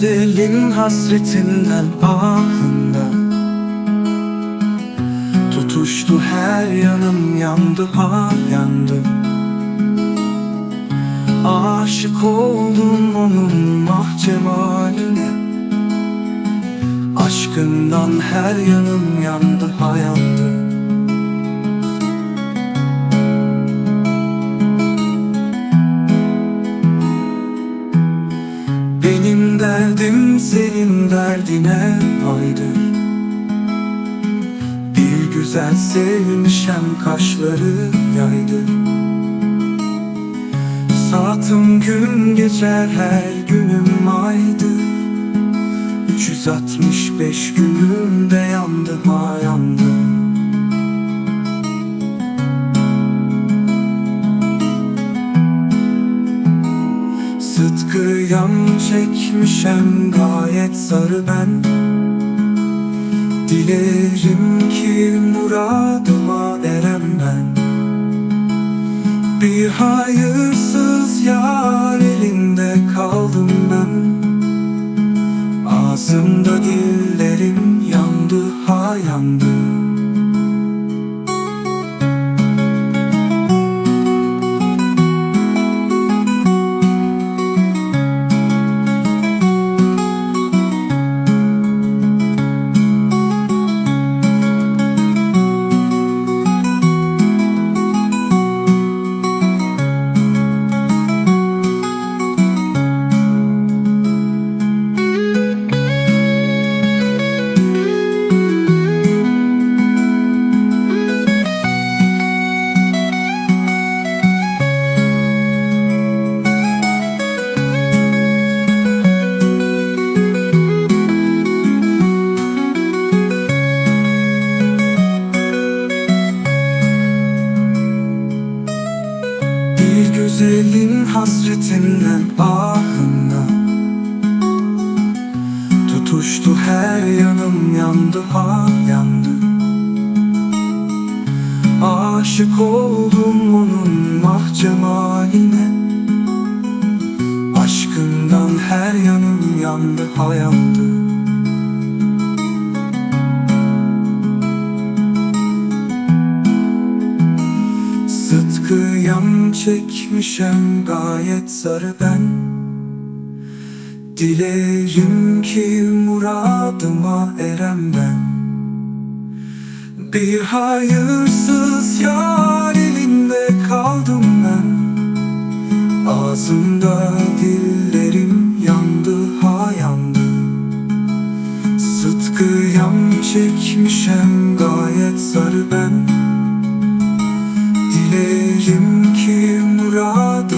güzelin hasretinden ahından Tutuştu her yanım yandı ha yandı. Aşık oldum onun ah cemaline Aşkından her yanım yandı ha yandı senin derdine aydır Bir güzel sevmişem kaşları yaydı. Saatim gün geçer her günüm aydı. 365 günümde yandı ha yandı Sıtkı yan çekmişem gayet sarı ben. Dilerim ki muradıma erem ben. Bir hayırsız yar elinde kaldım ben. Ağzımda dillerim yandı ha yandı güzelin hasretinden ahından Tutuştu her yanım yandı ha yandı. Aşık oldum onun ah cemaline Aşkından her yanım yandı ha yandı Sıtkı yan çekmişem gayet sarı ben. Dilerim ki muradıma erem ben. Bir hayırsız yar elinde kaldım ben. Ağzımda dillerim yandı ha yandı. Sıtkı yan çekmişem gayet sarı ben Dilerim ki murad